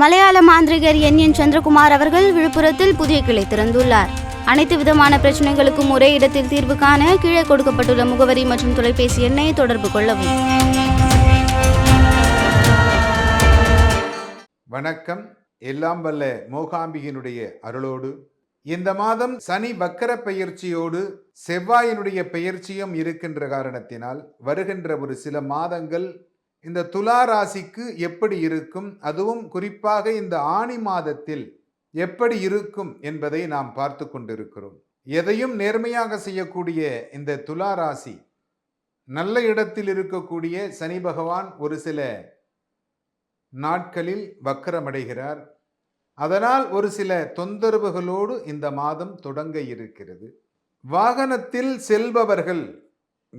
மலையாள மாந்திரிகர் என். என். சந்திரகுமார் அவர்கள் விழுப்புரத்தில் புதிய கிளை திறந்துள்ளார். அனைத்து விதமான பிரச்சனைகளுக்கும் ஒரே இடத்தில் தீர்வு காண கீழே கொடுக்கப்பட்டுள்ள முகவரி மற்றும் தொலைபேசி எண்ணை தொடர்பு கொள்ளவும். வணக்கம். எல்லாம் வல்ல மோகாம்பிகினுடைய அருளோடு இந்த மாதம் சனி வக்கர பெயர்ச்சியோடு செவ்வாயினுடைய பெயர்ச்சியும் இருக்கின்ற காரணத்தினால் வருகின்ற ஒரு சில மாதங்கள் இந்த துலா ராசிக்கு எப்படி இருக்கும்? அதுவும் குறிப்பாக இந்த ஆணி மாதத்தில் எப்படி இருக்கும் என்பதை நாம் பார்த்து கொண்டிருக்கிறோம். எதையும் நேர்மையாக செய்யக்கூடிய இந்த துலா ராசி நல்ல இடத்தில் இருக்கக்கூடிய சனி பகவான் ஒரு சில நாட்களில் வக்கரமடைகிறார். அதனால் ஒரு சில தொந்தரவுகளோடு இந்த மாதம் தொடங்க இருக்கிறது. வாகனத்தில் செல்பவர்கள்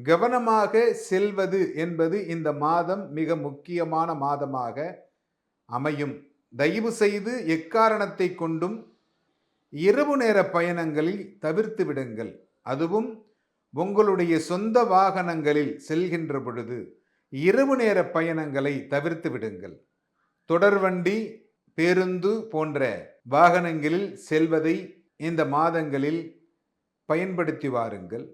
கவனமாக செல்வது என்பது இந்த மாதம் மிக முக்கியமான மாதமாக அமையும். தயவு செய்து எக்காரணத்தை கொண்டும் இரவு நேர பயணங்களில் தவிர்த்து விடுங்கள். அதுவும் உங்களுடைய சொந்த வாகனங்களில் செல்கின்ற பொழுது இரவு நேர பயணங்களை தவிர்த்து விடுங்கள். தொடர்வண்டி பேருந்து போன்ற வாகனங்களில் செல்வதை இந்த மாதங்களில் பயன்படுத்தி வாருங்கள்.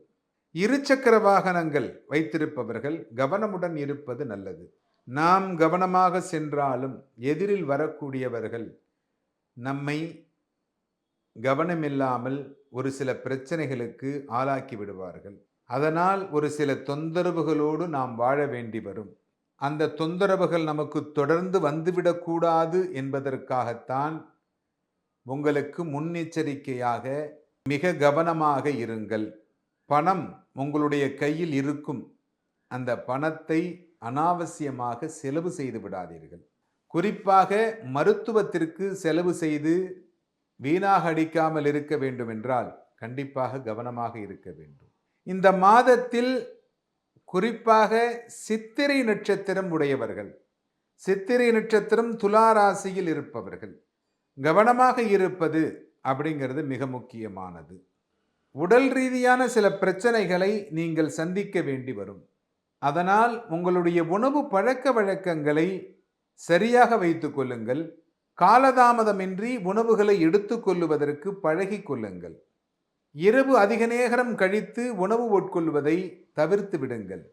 இருசக்கர வாகனங்கள் வைத்திருப்பவர்கள் கவனமுடன் இருப்பது நல்லது. நாம் கவனமாக சென்றாலும் எதிரில் வரக்கூடியவர்கள் நம்மை கவனமில்லாமல் ஒரு சில பிரச்சனைகளுக்கு ஆளாக்கி விடுவார்கள். அதனால் ஒரு சில தொந்தரவுகளோடு நாம் வாழ வேண்டி வரும். அந்த தொந்தரவுகள் நமக்கு தொடர்ந்து வந்துவிடக்கூடாது என்பதற்காகத்தான் உங்களுக்கு முன்னெச்சரிக்கையாக மிக கவனமாக இருங்கள். பணம் உங்களுடைய கையில் இருக்கும். அந்த பணத்தை அனாவசியமாக செலவு செய்து விடாதீர்கள். குறிப்பாக மருத்துவத்திற்கு செலவு செய்து வீணாக அடிக்காமல் இருக்க வேண்டும் என்றால் கண்டிப்பாக கவனமாக இருக்க வேண்டும். இந்த மாதத்தில் குறிப்பாக சித்திரை நட்சத்திரம் உடையவர்கள் சித்திரை நட்சத்திரம் துலா ராசியில் இருப்பவர்கள் கவனமாக இருப்பது அப்படிங்கிறது மிக முக்கியமானது. உடல் ரீதியான சில பிரச்சனைகளை நீங்கள் சந்திக்க வேண்டி வரும். அதனால் உங்களுடைய உணவு பழக்க வழக்கங்களை சரியாக வைத்துக்கொள்ளுங்கள் காலதாமதமின்றி உணவுகளை எடுத்துக்கொள்ளுவதற்கு பழகி கொள்ளுங்கள். இரவு அதிக நேரம் கழித்து உணவு உட்கொள்வதை தவிர்த்து விடுங்கள்.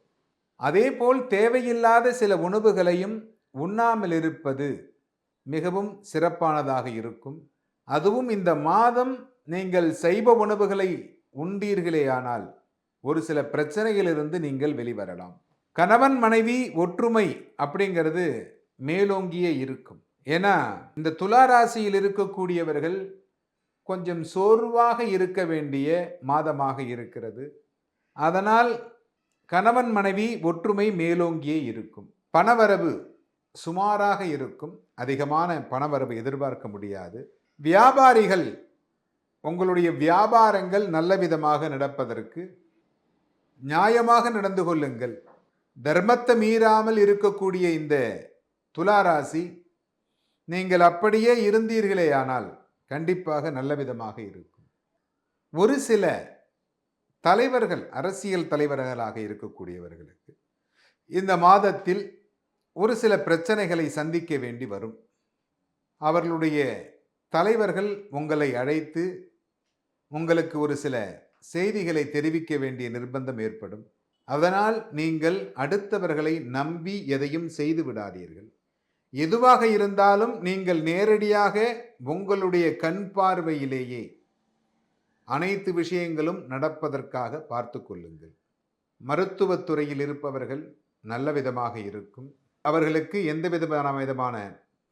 அதேபோல் தேவையில்லாத சில உணவுகளையும் உண்ணாமல் இருப்பது மிகவும் சிறப்பானதாக இருக்கும். அதுவும் இந்த மாதம் நீங்கள் சைவ உணவுகளை உண்டீர்களேயானால் ஒரு சில பிரச்சனைகளிலிருந்து நீங்கள் வெளிவரலாம். கணவன் மனைவி ஒற்றுமை அப்படிங்கிறது மேலோங்கியே இருக்கும். ஏன்னா இந்த துலா ராசியில் இருக்கக்கூடியவர்கள் கொஞ்சம் சோர்வாக இருக்க வேண்டிய மாதமாக இருக்கிறது. அதனால் கணவன் மனைவி ஒற்றுமை மேலோங்கியே இருக்கும். பணவரவு சுமாராக இருக்கும். அதிகமான பணவரவு எதிர்பார்க்க முடியாது. வியாபாரிகள் உங்களுடைய வியாபாரங்கள் நல்ல விதமாக நடப்பதற்கு நியாயமாக நடந்து கொள்ளுங்கள். தர்மத்தை மீறாமல் இருக்கக்கூடிய இந்த துளாராசி நீங்கள் அப்படியே இருந்தீர்களேயானால் கண்டிப்பாக நல்ல விதமாக இருக்கும். ஒரு சில தலைவர்கள் அரசியல் தலைவர்களாக இருக்கக்கூடியவர்களுக்கு இந்த மாதத்தில் ஒரு சில பிரச்சனைகளை சந்திக்க வேண்டி வரும். அவர்களுடைய தலைவர்கள் உங்களை அழைத்து உங்களுக்கு ஒரு சில செய்திகளை தெரிவிக்க வேண்டிய நிர்பந்தம் ஏற்படும். அதனால் நீங்கள் அடுத்தவர்களை நம்பி எதையும் செய்து விடாதீர்கள். எதுவாக இருந்தாலும் நீங்கள் நேரடியாக உங்களுடைய கண் பார்வையிலேயே அனைத்து விஷயங்களும் நடப்பதற்காக பார்த்து கொள்ளுங்கள். மருத்துவத் துறையில் இருப்பவர்கள் நல்ல விதமாக இருக்கும். அவர்களுக்கு எந்த விதமான விதமான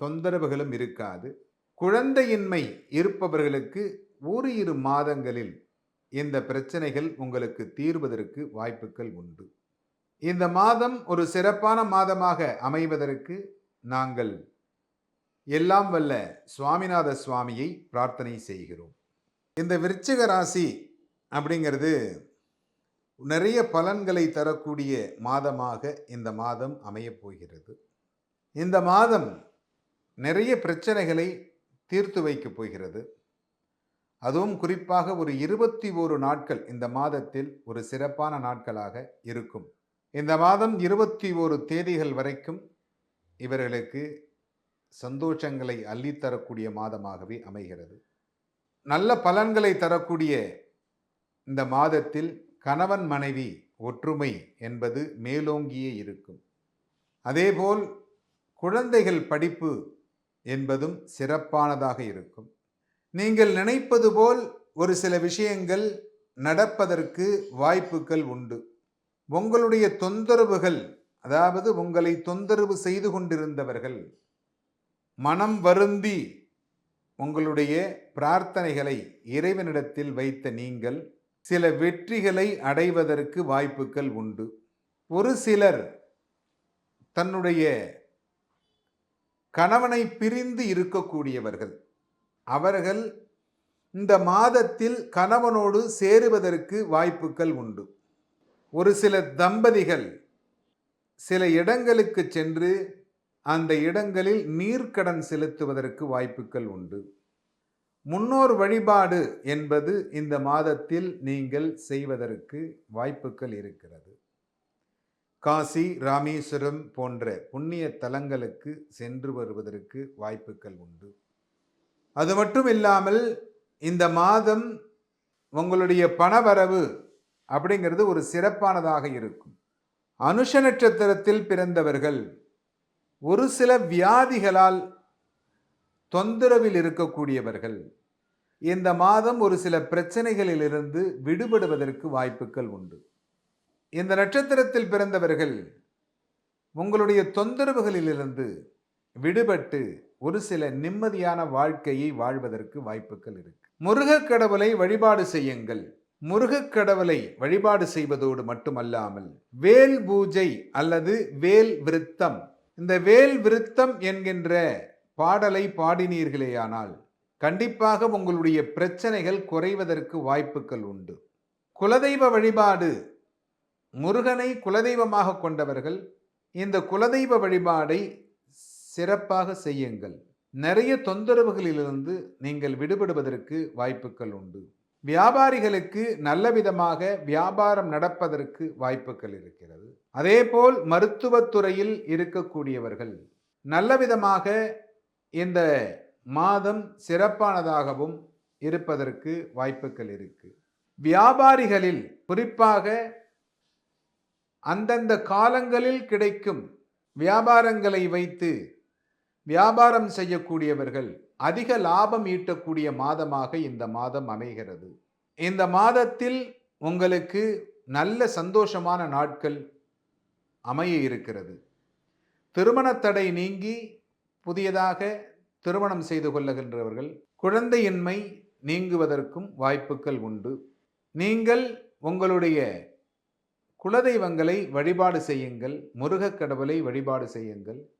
தொந்தரவுகளும் இருக்காது. குழந்தையின்மை இருப்பவர்களுக்கு ஒரு இரு மாதங்களில் இந்த பிரச்சனைகள் உங்களுக்கு தீர்வதற்கு வாய்ப்புகள் உண்டு. இந்த மாதம் ஒரு சிறப்பான மாதமாக அமைவதற்கு நாங்கள் எல்லாம் வல்ல சுவாமிநாத சுவாமியை பிரார்த்தனை செய்கிறோம். இந்த விருச்சிக ராசி அப்படிங்கிறது நிறைய பலன்களை தரக்கூடிய மாதமாக இந்த மாதம் அமையப் போகிறது. இந்த மாதம் நிறைய பிரச்சனைகளை தீர்த்து வைக்கப் போகிறது. அதுவும் குறிப்பாக ஒரு இருபத்தி ஓரு நாட்கள் இந்த மாதத்தில் ஒரு சிறப்பான நாட்களாக இருக்கும். இந்த மாதம் இருபத்தி ஓரு தேதிகள் வரைக்கும் இவர்களுக்கு சந்தோஷங்களை அள்ளித்தரக்கூடிய மாதமாகவே அமைகிறது. நல்ல பலன்களை தரக்கூடிய இந்த மாதத்தில் கணவன் மனைவி ஒற்றுமை என்பது மேலோங்கியே இருக்கும். அதேபோல் குழந்தைகள் படிப்பு என்பதும் சிறப்பானதாக இருக்கும். நீங்கள் நினைப்பது போல் ஒரு சில விஷயங்கள் நடப்பதற்கு வாய்ப்புகள் உண்டு. உங்களுடைய தொந்தரவுகள் அதாவது உங்களை தொந்தரவு செய்து கொண்டிருந்தவர்கள் மனம் வருந்தி உங்களுடைய பிரார்த்தனைகளை இறைவனிடத்தில் வைத்த நீங்கள் சில வெற்றிகளை அடைவதற்கு வாய்ப்புகள் உண்டு. ஒரு சிலர் தன்னுடைய கணவனை பிரிந்து இருக்கக்கூடியவர்கள். அவர்கள் இந்த மாதத்தில் கணவனோடு சேருவதற்கு வாய்ப்புகள் உண்டு. ஒரு சில தம்பதிகள் சில இடங்களுக்கு சென்று அந்த இடங்களில் நீர்க்கடன் செலுத்துவதற்கு வாய்ப்புகள் உண்டு. முன்னோர் வழிபாடு என்பது இந்த மாதத்தில் நீங்கள் செய்வதற்கு வாய்ப்புகள் இருக்கிறது. காசி ராமேஸ்வரம் போன்ற புண்ணிய தலங்களுக்கு சென்று வருவதற்கு வாய்ப்புகள் உண்டு. அது மட்டும் இல்லாமல் இந்த மாதம் உங்களுடைய பணவரவு அப்படிங்கிறது ஒரு சிறப்பானதாக இருக்கும். அனுஷ நட்சத்திரத்தில் பிறந்தவர்கள் ஒரு சில வியாதிகளால் தொந்தரவில் இருக்கக்கூடியவர்கள் இந்த மாதம் ஒரு சில பிரச்சனைகளிலிருந்து விடுபடுவதற்கு வாய்ப்புகள் உண்டு. இந்த நட்சத்திரத்தில் பிறந்தவர்கள் உங்களுடைய தொந்தரவுகளிலிருந்து விடுபட்டு ஒரு சில நிம்மதியான வாழ்க்கையை வாழ்வதற்கு வாய்ப்புகள் இருக்கு. முருகக் கடவுளை வழிபாடு செய்யுங்கள். முருகக் கடவுளை வழிபாடு செய்வதோடு மட்டுமல்லாமல் வேல் பூஜை அல்லது வேல் விருத்தம். இந்த வேல் விருத்தம் என்கின்ற பாடலை பாடினீர்களேயானால் கண்டிப்பாக உங்களுடைய பிரச்சனைகள் குறைவதற்கு வாய்ப்புகள் உண்டு. குலதெய்வ வழிபாடு முருகனை குலதெய்வமாக கொண்டவர்கள் இந்த குலதெய்வ வழிபாடை சிறப்பாக செய்யுங்கள். நிறைய தொந்தரவுகளிலிருந்து நீங்கள் விடுபடுவதற்கு வாய்ப்புகள் உண்டு. வியாபாரிகளுக்கு நல்ல விதமாக வியாபாரம் நடப்பதற்கு வாய்ப்புகள் இருக்கிறது. அதேபோல் மருத்துவத்துறையில் இருக்கக்கூடியவர்கள் நல்ல விதமாக இந்த மாதம் சிறப்பானதாகவும் இருப்பதற்கு வாய்ப்புகள் இருக்கு. வியாபாரிகளில் குறிப்பாக அந்தந்த காலங்களில் கிடைக்கும் வியாபாரங்களை வைத்து வியாபாரம் செய்யக்கூடியவர்கள் அதிக லாபம் ஈட்டக்கூடிய மாதமாக இந்த மாதம் அமைகிறது. இந்த மாதத்தில் உங்களுக்கு நல்ல சந்தோஷமான நாட்கள் அமைய இருக்கிறது. திருமண தடை நீங்கி புதியதாக திருமணம் செய்து கொள்ளுகின்றவர்கள் குழந்தையின்மை நீங்குவதற்கும் வாய்ப்புகள் உண்டு. நீங்கள் உங்களுடைய குலதெய்வங்களை வழிபாடு செய்யுங்கள் முருகக் கடவுளை வழிபாடு செய்யுங்கள்.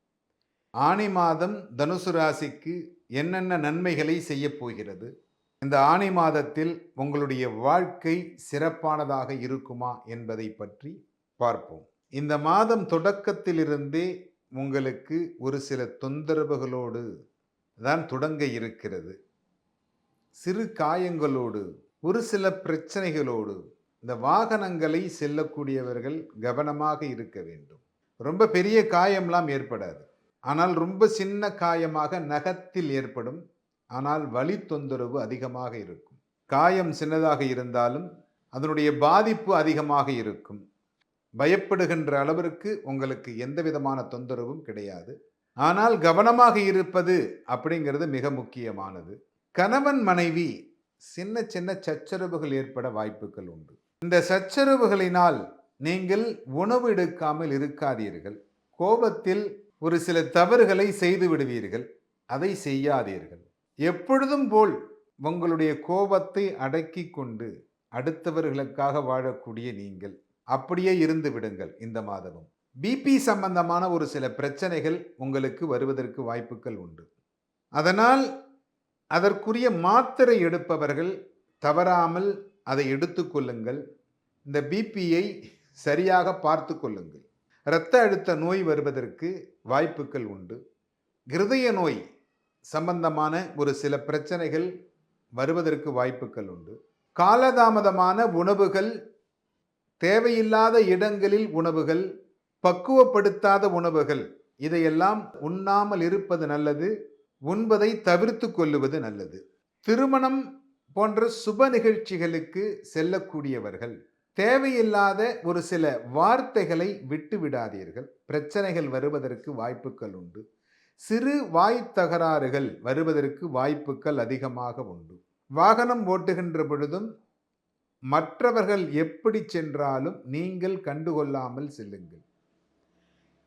ஆணி மாதம் தனுசு ராசிக்கு என்னென்ன நன்மைகளை செய்யப் போகிறது? இந்த ஆணி மாதத்தில் உங்களுடைய வாழ்க்கை சிறப்பானதாக இருக்குமா என்பதை பற்றி பார்ப்போம். இந்த மாதம் தொடக்கத்திலிருந்தே உங்களுக்கு ஒரு சில தொந்தரவுகளோடு தான் தொடங்க இருக்கிறது. சிறு காயங்களோடு ஒரு சில பிரச்சனைகளோடு இந்த வாகனங்களை செல்லக்கூடியவர்கள் கவனமாக இருக்க வேண்டும். ரொம்ப பெரிய காயம்லாம் ஏற்படாது. ஆனால் ரொம்ப சின்ன காயமாக நகத்தில் ஏற்படும். ஆனால் வலி தொந்தரவு அதிகமாக இருக்கும். காயம் சின்னதாக இருந்தாலும் அதனுடைய பாதிப்பு அதிகமாக இருக்கும். பயப்படுகின்ற அளவிற்கு உங்களுக்கு எந்த விதமான தொந்தரவும் கிடையாது. ஆனால் கவனமாக இருப்பது அப்படிங்கிறது மிக முக்கியமானது. கணவன் மனைவி சின்ன சின்ன சச்சரவுகள் ஏற்பட வாய்ப்புகள் உண்டு. இந்த சச்சரவுகளினால் நீங்கள் உணவு எடுக்காமல் இருக்காதீர்கள். கோபத்தில் ஒரு சில தவறுகளை செய்து விடுவீர்கள். அதை செய்யாதீர்கள். எப்பொழுதும் போல் உங்களுடைய கோபத்தை அடக்கி கொண்டு அடுத்தவர்களுக்காக வாழக்கூடிய நீங்கள் அப்படியே இருந்து விடுங்கள் இந்த மாதமும். பிபி சம்பந்தமான ஒரு சில பிரச்சனைகள் உங்களுக்கு வருவதற்கு வாய்ப்புகள் உண்டு. அதனால் அதற்குரிய மாத்திரை எடுப்பவர்கள் தவறாமல் அதை எடுத்துக்கொள்ளுங்கள் இந்த பிபியை சரியாக பார்த்து கொள்ளுங்கள். இரத்த அழுத்த நோய் வருவதற்கு வாய்ப்புகள் உண்டு. இருதய நோய் சம்பந்தமான ஒரு சில பிரச்சனைகள் வருவதற்கு வாய்ப்புகள் உண்டு. காலதாமதமான உணவுகள் தேவையில்லாத இடங்களில் உணவுகள் பக்குவப்படுத்தாத உணவுகள் இதையெல்லாம் உண்ணாமல் இருப்பது நல்லது உண்பதை தவிர்த்து கொள்ளுவது நல்லது. திருமணம் போன்ற சுப நிகழ்ச்சிகளுக்கு செல்லக்கூடியவர்கள் தேவையில்லாத ஒரு சில வார்த்தைகளை விட்டு விடாதீர்கள். பிரச்சனைகள் வருவதற்கு வாய்ப்புகள் உண்டு. சிறு வாய் தகராறுகள் வருவதற்கு வாய்ப்புகள் அதிகமாக உண்டு. வாகனம் ஓட்டுகின்ற பொழுதும் மற்றவர்கள் எப்படி சென்றாலும் நீங்கள் கண்டுகொள்ளாமல் செல்லுங்கள்.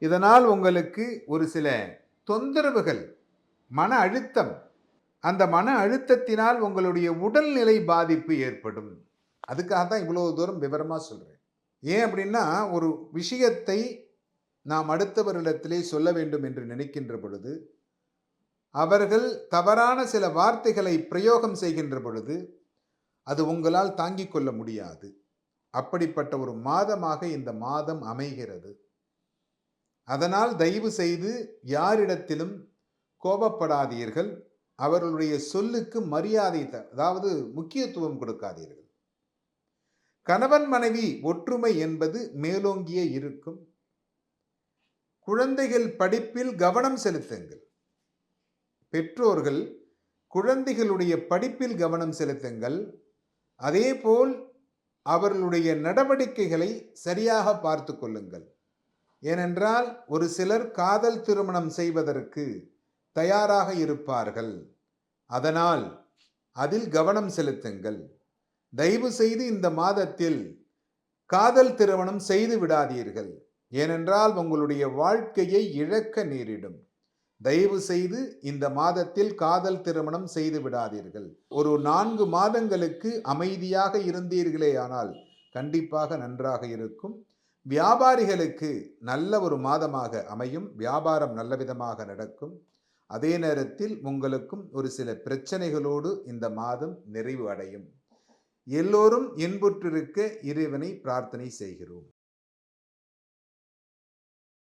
இதனால் உங்களுக்கு ஒரு சில தொந்தரவுகள் மன அழுத்தம் அந்த மன அழுத்தத்தினால் உங்களுடைய உடல்நிலை பாதிப்பு ஏற்படும். அதுக்காக தான் இவ்வளோ தூரம் விவரமாக சொல்கிறேன் ஏன் அப்படின்னா ஒரு விஷயத்தை நாம் அடுத்தவரிடத்திலே சொல்ல வேண்டும் என்று நினைக்கின்ற பொழுது அவர்கள் தவறான சில வார்த்தைகளை பிரயோகம் செய்கின்ற பொழுது அது உங்களால் தாங்கிக் கொள்ள முடியாது. அப்படிப்பட்ட ஒரு மாதமாக இந்த மாதம் அமைகிறது. அதனால் தயவு செய்து யாரிடத்திலும் கோபப்படாதீர்கள். அவர்களுடைய சொல்லுக்கு மரியாதை த- அதாவது முக்கியத்துவம் கொடுக்காதீர்கள். கணவன் மனைவி ஒற்றுமை என்பது மேலோங்கிய இருக்கும். குழந்தைகள் படிப்பில் கவனம் செலுத்துங்கள். பெற்றோர்கள் குழந்தைகளுடைய படிப்பில் கவனம் செலுத்துங்கள். அதேபோல் அவர்களுடைய நடவடிக்கைகளை சரியாக பார்த்து கொள்ளுங்கள். ஏனென்றால் ஒரு சிலர் காதல் திருமணம் செய்வதற்கு தயாராக இருப்பார்கள். அதனால் அதில் கவனம் செலுத்துங்கள். தயவு செய்து இந்த மாதத்தில் காதல் திருமணம் செய்து விடாதீர்கள். ஏனென்றால் உங்களுடைய வாழ்க்கையை இழக்க நேரிடும். தயவு செய்து இந்த மாதத்தில் காதல் திருமணம் செய்து விடாதீர்கள். ஒரு நான்கு மாதங்களுக்கு அமைதியாக இருந்தீர்களே ஆனால் கண்டிப்பாக நன்றாக இருக்கும். வியாபாரிகளுக்கு நல்ல ஒரு மாதமாக அமையும். வியாபாரம் நல்ல விதமாக நடக்கும். அதே நேரத்தில் உங்களுக்கும் ஒரு சில பிரச்சனைகளோடு இந்த மாதம் நிறைவு அடையும். எல்லோரும் இன்புற்றிருக்க இறைவனை பிரார்த்தனை செய்கிறோம்.